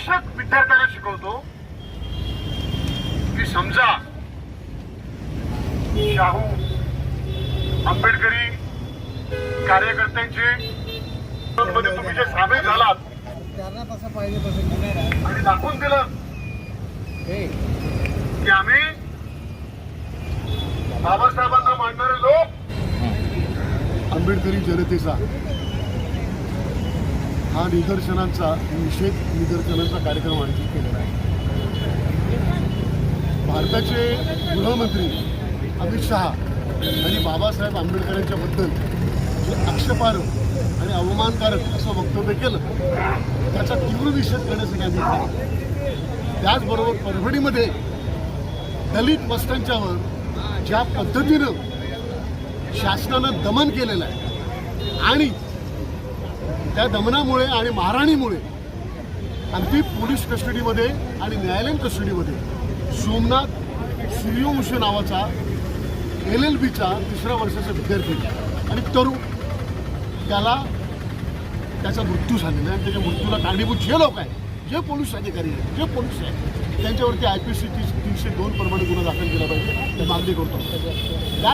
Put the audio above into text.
शिक्षक विद्यार्थ्यांना शिकवतो की समजा शाहू आंबेडकरी कार्यकर्त्यांचे मध्ये तुम्ही जे सामील झालात त्यांना तसं पाहिजे तसं आणि दाखवून दिलं की आम्ही बाबासाहेबांना मानणारे लोक आंबेडकरी जनतेचा. हा निदर्शनांचा निषेध निदर्शनांचा कार्यक्रम आयोजित केलेला आहे. भारताचे गृहमंत्री अमित शहा यांनी बाबासाहेब आंबेडकरांच्या बद्दल जे आक्षेपार्ह आणि अवमानकारक असं वक्तव्य केलं त्याचा तीव्र निषेध करण्यासाठी आम्ही त्याचबरोबर परभणीमध्ये दलित वस्त्यांच्यावर ज्या पद्धतीनं शासनानं दमन केलेलं आहे आणि त्या दमनामुळे आणि महाराणीमुळे अगदी पोलीस कस्टडीमध्ये आणि न्यायालयीन कस्टडीमध्ये सोमनाथ सूर्यवंशी नावाचा एल एल बीचा तिसऱ्या वर्षाचा विद्यार्थी आणि तरुण त्याला त्याचा मृत्यू झालेला आणि त्याच्या मृत्यूला कारणीभूत जे लोक आहेत जे पोलीस अधिकारी आहेत जे पोलीस आहेत त्यांच्यावरती आय पी सी तीनशे दोन प्रमाणे गुन्हा दाखल केला पाहिजे ते मागणी करतो.